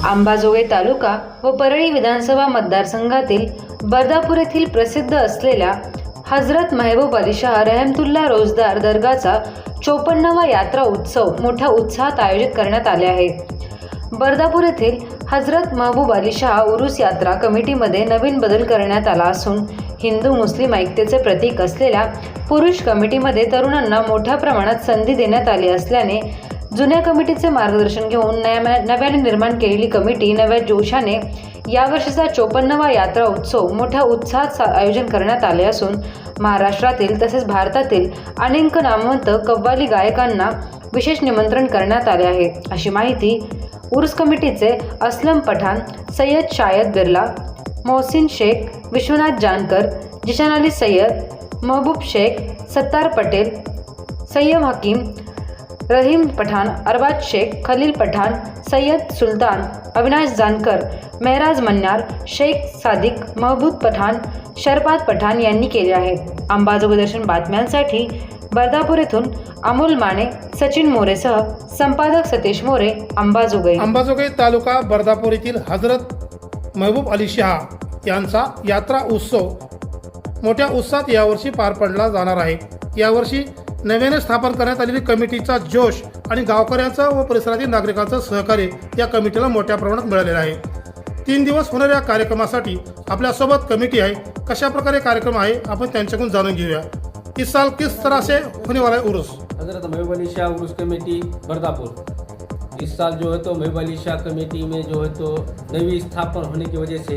अंबाजोगाई तालुका व परळी विधानसभा मतदारसंघातील बर्दापूर येथील प्रसिद्ध असलेल्या हजरत महबूब अली शाह रहमतुल्ला रोजदार दर्गाचा चोपन्नावा यात्रा उत्सव मोठ्या उत्साहात आयोजित करण्यात आले आहे. बर्दापूर येथील हजरत महबूब अली शाह उरुस यात्रा कमिटीमध्ये नवीन बदल करण्यात आला असून हिंदू मुस्लिम ऐक्यतेचे प्रतीक असलेल्या पुरुष कमिटीमध्ये तरुणांना मोठ्या प्रमाणात संधी देण्यात आली असल्याने जुन्या कमिटीचे मार्गदर्शन घेऊन नव्या नव्याने निर्माण केलेली कमिटी नव्या जोशाने यावर्षीचा चोपन्नवा यात्रा उत्सव मोठ्या उत्साहात आयोजन करण्यात आले असून महाराष्ट्रातील तसेच भारतातील अनेक नामवंत कव्वाली गायकांना विशेष निमंत्रण करण्यात आले आहे. अशी माहिती उर्स कमिटीचे असलम पठाण सय्यद शायद बिर्ला मोहसिन शेख विश्वनाथ जानकर जिशान अली सय्यद महबूब शेख सत्तार पटेल सय्यम हकीम रहीम पठाण अरबाज शेख खलील पठाण सय्यद सुलतान अविनाश जानकर मेहराज मन्नार शेख सादिक महबूद पठाण शरपात पठाण यांनी केले आहे. अंबाजोगदर्शन बातम्यांसाठी बर्दापूर येथून अमोल माने सचिन मोरेसह संपादक सतीश मोरे अंबाजोगाई अंबाजोगाई तालुका बर्दापूर येथील हजरत महबूब अली शहा यांचा यात्रा उत्सव मोठ्या उत्साहात यावर्षी पार पडला जाणार आहे. यावर्षी नव्याने स्थापन करण्यात आलेली कमिटीचा जोश आणि गावकऱ्यांचा व परिसरातील नागरिकांचं सहकार्य या कमिटीला मोठ्या प्रमाणात मिळालेलं आहे. तीन दिवस होणाऱ्या कार्यक्रमासाठी आपल्यासोबत कमिटी आहे. कशा प्रकारे कार्यक्रम आहे आपण त्यांच्याकडून जाणून घेऊया. इस साल किस तरह से होने वाला है उर्स. हजरत महबूब शाह उर्स कमेटी बर्दापुर इस साल जो है तो महबली शाह कमेटी में जो है तो नवी स्थापना होने की वजह से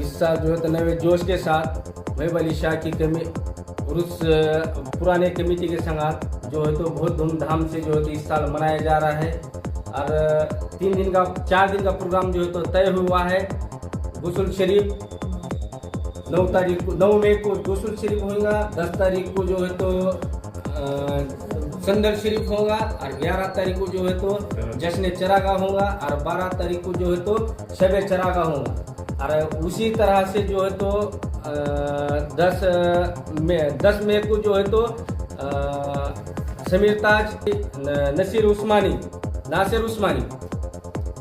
इस साल जो है तो नए जोश के साथ महबली शाह की कमी उर्स उस पुराने कमेटी के संगात जो है तो बहुत धूमधाम से जो है तो इस साल मनाया जा रहा है। और तीन दिन का, चार दिन का प्रोग्राम जो है तो तय हुआ है। गुसल शरीफ नौ तारीख को, नौ मई को गुसल शरीफ होगा, दस तारीख को जो है तो संदर शरीफ होगा, और ग्यारह तारीख को जो है तो जश्न चरागा होगा, और बारह तारीख को जो है तो शब चरागा होगा। और उसी तरह से जो है तो दस में, दस मई को जो है तो समीर ताज नसीर उस्मानी, नासिर उस्मानी।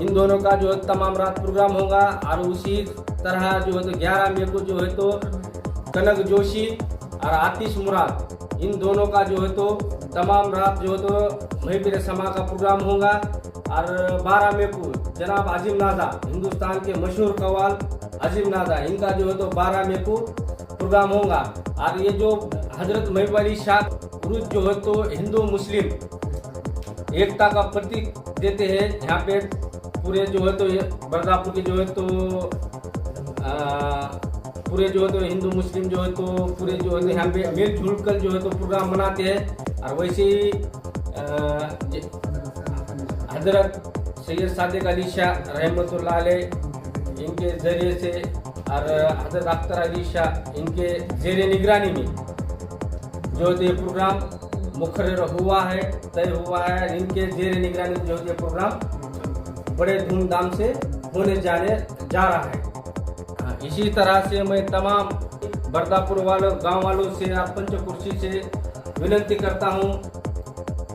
इन दोनों का जो है तमाम रात प्रोग्राम होगा। और उसी तरह जो है तो ग्यारह मई को जो है तो कनक जोशी और आतिश मुराद, इन दोनों का जो है तो तमाम रात जो है तो महबीर समा का प्रोग्राम होगा। और बारह मई को जनाब अजीम नाजा, हिंदुस्तान के मशहूर कवाल अजीम नाजा इनका जो है तो बारह मई को प्रोग्राम होगा। और ये जो हज़रत महबूब अली शाह उर्स जो है तो हिंदू मुस्लिम एकता का प्रतीक देते हैं। यहाँ पे पूरे जो है तो बर्दापुर के जो है तो पूरे जो है तो हिंदू मुस्लिम जो है तो पूरे जो है तो यहाँ पे मिलजुल कर जो है तो प्रोग्राम मनाते हैं। और वैसे ही हज़रत सैयद सादिक अली शाह अलैह इनके जरिए से और हजरत अख्तर अली शाह इनके जेर निगरानी में जो ये प्रोग्राम मुखर हुआ है तय हुआ है इनके जेर निगरानी जो ये प्रोग्राम बड़े धूमधाम से होने जाने जा रहा है। इसी तरह से मैं तमाम बरदापुर वालों गांव वालों से और पंचकुर्सी से विनती करता हूँ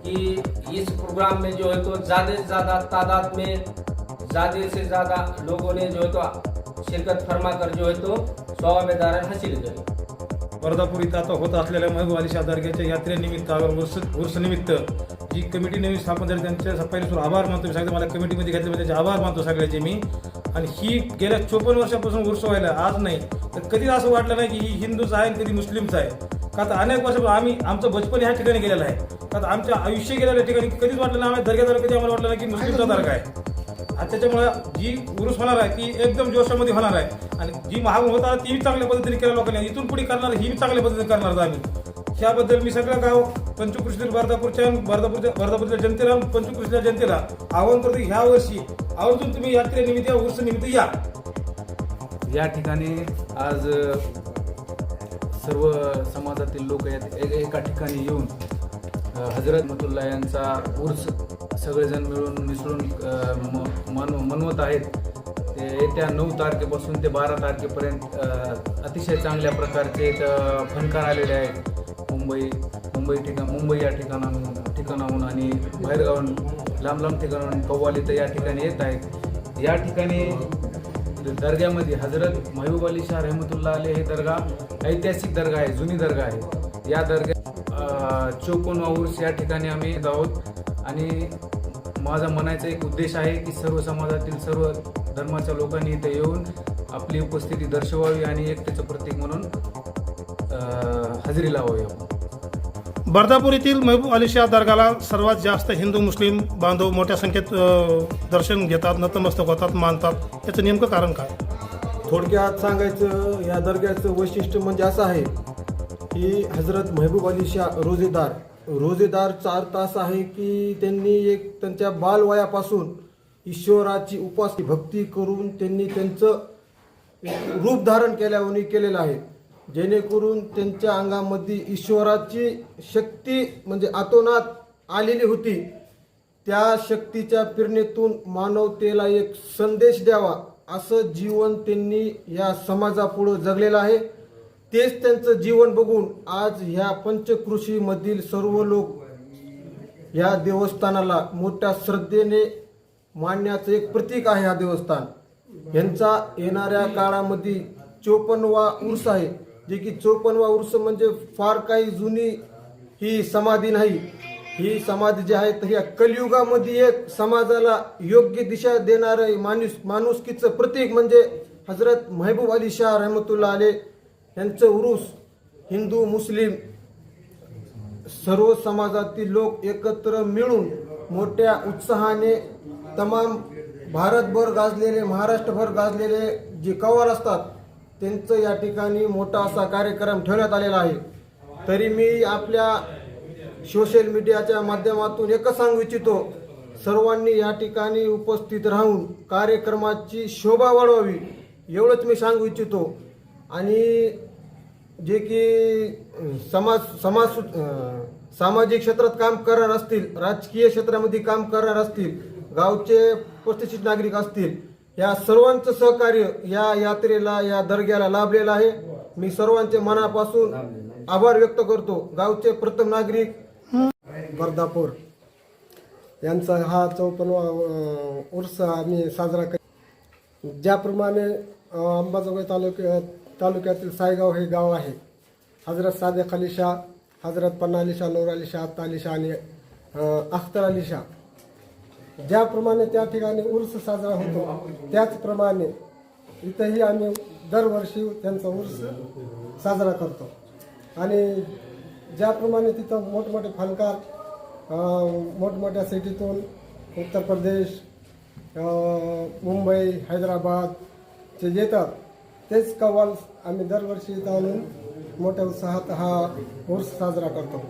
कि इस प्रोग्राम में जो है तो ज़्यादा से ज़्यादा तादाद में ज़्यादा से ज़्यादा लोगों ने जो है तो शिरकत फरमा कर जो है तो स्वावेदार हासिल करी। वर्धापूर इथं आता होत असलेल्या महबूब अली दर्ग्याच्या यात्रेनिमित्त वर्ष वर्षनिमित्त जी कमिटी नवीन स्थापन झाली त्यांच्या पहिले आभार मानतो. मी सांगितलं मला कमिटीमध्ये घेतले त्याचे आभार मानतो सगळ्याचे मी. आणि ही गेल्या चोपन्न वर्षापासून उर्स व्हायला आज नाही. तर कधी असं वाटलं नाही की ही हिंदूच आहे आणि कधी मुस्लिमच आहे? का तर अनेक वर्षापासून आम्ही आमचं बचपन ह्या ठिकाणी गेलेलं आहे. का तर आमच्या आयुष्य गेलेल्या ठिकाणी कधीच वाटलं नाही आम्ही दर्ग्यात कधी आम्हाला वाटलं नाही की मुस्लिमचा दर्गा आहे? आणि त्याच्यामुळे जी उरुस होणार आहे ती एकदम जोशामध्ये होणार आहे. आणि जी महाग होता ती चांगल्या पद्धतीने केल्या लोकांनी. इथून पुढे करणार ही चांगल्या पद्धतीने करणार आम्ही. ह्याबद्दल मी सगळं गाव पंचकृष्णील वर्धापूरच्या वर्धापूरच्या वर्धापूरच्या जनतेला पंचकृष्णीच्या जनतेला आवाहन करतो ह्या वर्षी आवर्जून तुम्ही यात्रेनिमित्त या उर्सनिमित्त या. या ठिकाणी आज सर्व समाजातील लोक यात एका ठिकाणी येऊन हजरत मतुल्ला यांचा उर्स सगळेजण मिळून मिसळून मन मनवत आहेत. ते येत्या नऊ तारखेपासून ते बारा तारखेपर्यंत अतिशय चांगल्या प्रकारचे इथं फनकार आलेले आहेत. मुंबई मुंबई ठिकाण मुंबई या ठिकाणाहून ठिकाणाहून आणि बाहेरगावून लांब लांब ठिकाणाहून कव्वाली तर या ठिकाणी येत आहेत. या ठिकाणी दर्ग्यामध्ये हजरत महबूब अली शाह रहमतुल्ला अले हे दर्गा ऐतिहासिक दर्गा आहे जुनी दर्गा आहे. या दर्गा चोपन्न उर्स या ठिकाणी आम्ही येत आहोत आणि माझा म्हणायचा एक उद्देश आहे की सर्व समाजातील सर्व धर्माच्या लोकांनी इथे येऊन आपली उपस्थिती दर्शवावी आणि एकतेचं प्रतीक म्हणून अं, हजेरी लावावी. आपण बर्दापूर येथील महबूब अली शाह दर्गाला सर्वात जास्त हिंदू मुस्लिम बांधव मोठ्या संख्येत दर्शन घेतात नतमस्तक होतात मानतात. याचं नेमकं कारण काय? थोडक्यात सांगायचं या दर्ग्याचं वैशिष्ट्य म्हणजे असं आहे की हजरत महबूब अली शाह रोजेदार रोजेदारचा अर्थ असा आहे की त्यांनी एक त्यांच्या बालवयापासून ईश्वराची उपास भक्ती करून त्यांनी त्यांचं रूप धारण केल्यावर केलेलं आहे. जेणेकरून त्यांच्या अंगामध्ये ईश्वराची शक्ती म्हणजे आतोनात आलेली होती. त्या शक्तीच्या प्रेरणेतून मानवतेला एक संदेश द्यावा असं जीवन त्यांनी या समाजापुढं जगलेलं आहे. तेच त्यांचं जीवन बघून आज ह्या पंचकृषीमधील सर्व लोक ह्या देवस्थानाला मोठ्या श्रद्धेने मानण्याचं एक प्रतीक आहे हा देवस्थान. यांचा येणाऱ्या काळामध्ये चोपन्नवा उर्स आहे जे की चोपन्नवा उर्स म्हणजे फार काही जुनी ही समाधी नाही. ही समाधी जी आहे तर या कलियुगामध्ये एक समाजाला योग्य दिशा देणारं माणूस माणुसकीचं प्रतीक म्हणजे हजरत महबूब अली शाह रहमतुल्ला आले. यांचं उरूस हिंदू मुस्लिम सर्व समाजातील लोक एकत्र मिळून मोठ्या उत्साहाने तमाम भारतभर गाजलेले महाराष्ट्रभर गाजलेले जे कवाल असतात त्यांचं या ठिकाणी मोठा असा कार्यक्रम ठेवण्यात आलेला आहे. तरी मी आपल्या सोशल मीडियाच्या माध्यमातून एकच सांगू इच्छितो सर्वांनी या ठिकाणी उपस्थित राहून कार्यक्रमाची शोभा वाढवावी एवढंच मी सांगू इच्छितो. आणि जे की समाज समाज सामाजिक क्षेत्रात काम करणार असतील राजकीय क्षेत्रामध्ये काम करणार असतील गावचे प्रतिष्ठित नागरिक असतील या सर्वांचं सहकार्य या यात्रेला या दर्ग्याला लाभलेलं आहे. मी सर्वांचे मनापासून आभार व्यक्त करतो. गावचे प्रथम नागरिक बर्दापूर. यांचा हा चौपन्नवा अं, उर्स आम्ही साजरा कर ज्याप्रमाणे अंबाजोगाई तालुक्यात तालुक्यातील सायगाव हे गाव आहे. हजरत सादेक अली शाह हजरत पन्ना अली शाह नूर अली शाह आत्ता अली शाह आणि अख्तर अली शाह. ज्याप्रमाणे त्या ठिकाणी उर्स साजरा होतो त्याचप्रमाणे इथंही आम्ही दरवर्षी त्यांचा उर्स साजरा करतो. आणि ज्याप्रमाणे तिथं मोठमोठे फलकार मोठमोठ्या सिटीतून उत्तर प्रदेश मुंबई हैदराबाद जे येतात तेच कव्वाल आम्ही दरवर्षी इथं आणून मोठ्या उत्साहात हा उर्स साजरा करतो.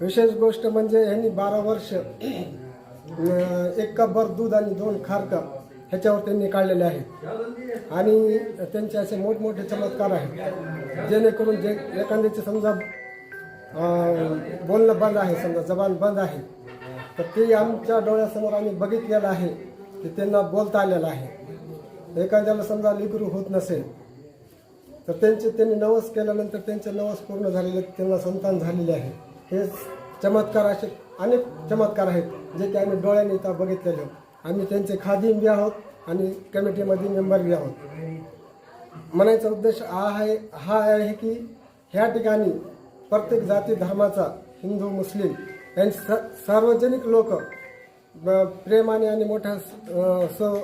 विशेष गोष्ट म्हणजे ह्यांनी बारा वर्ष एक कपभर दूध आणि दोन खारका ह्याच्यावर त्यांनी काढलेले आहेत. आणि त्यांचे असे मोठमोठे चमत्कार आहेत. जेणेकरून जे एखाद्याचे समजा बोलणं बंद आहे समजा जबान बंद आहे तर ते आमच्या डोळ्यासमोर आम्ही बघितलेलं आहे की त्यांना बोलता आलेलं आहे. एखाद्याला समजा लिगरू होत नसेल तर त्यांचे त्यांनी नवस केल्यानंतर त्यांचे नवस पूर्ण झालेले त्यांना संतान झालेले आहे. हे चमत्कार असे अनेक चमत्कार आहेत जे की आम्ही डोळ्याने इथं बघितलेले आहोत. आम्ही त्यांचे खादिम बी आहोत आणि कमिटीमध्ये मेंबर बी आहोत. म्हणायचा उद्देश हा आहे हा आहे की ह्या ठिकाणी प्रत्येक जाती धर्माचा हिंदू मुस्लिम यांनी स- सार्वजनिक लोक प्रेमाने आणि मोठ्या सौ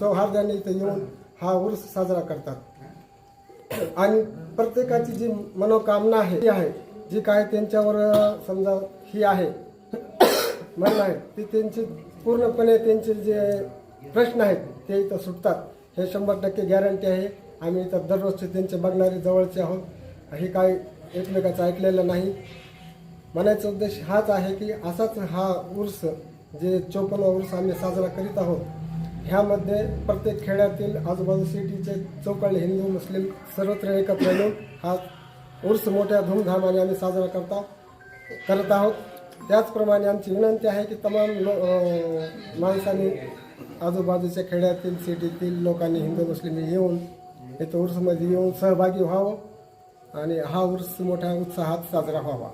सौहार्दाने इथे येऊन हा उर्स साजरा करतात. आणि प्रत्येकाची जी मनोकामना आहे ती आहे जी काय त्यांच्यावर समजा ही आहे म्हणणं आहे ती त्यांची पूर्णपणे त्यांचे जे प्रश्न आहेत ते इथं सुटतात. हे शंभर टक्के गॅरंटी आहे. आम्ही इथं दररोजचे त्यांचे बघणारे जवळचे आहोत. हे काय एकमेकाचं ऐकलेलं नाही. म्हणायचा उद्देश हाच आहे की असाच हा उर्स जे चोपन्न उर्स आम्ही साजरा करीत आहोत ह्यामध्ये प्रत्येक खेड्यातील आजूबाजू सिटीचे चौकळले हिंदू मुस्लिम सर्वत्र एकत्र येऊन हा उर्स मोठ्या धूमधामाने आम्ही साजरा करता करत आहोत. त्याचप्रमाणे आमची विनंती आहे की तमाम लो माणसांनी आजूबाजूच्या खेड्यातील सिटीतील लोकांनी हिंदू मुस्लिम येऊन इथं उर्समध्ये येऊन सहभागी व्हावं आणि हा उर्स मोठ्या उत्साहात साजरा व्हावा.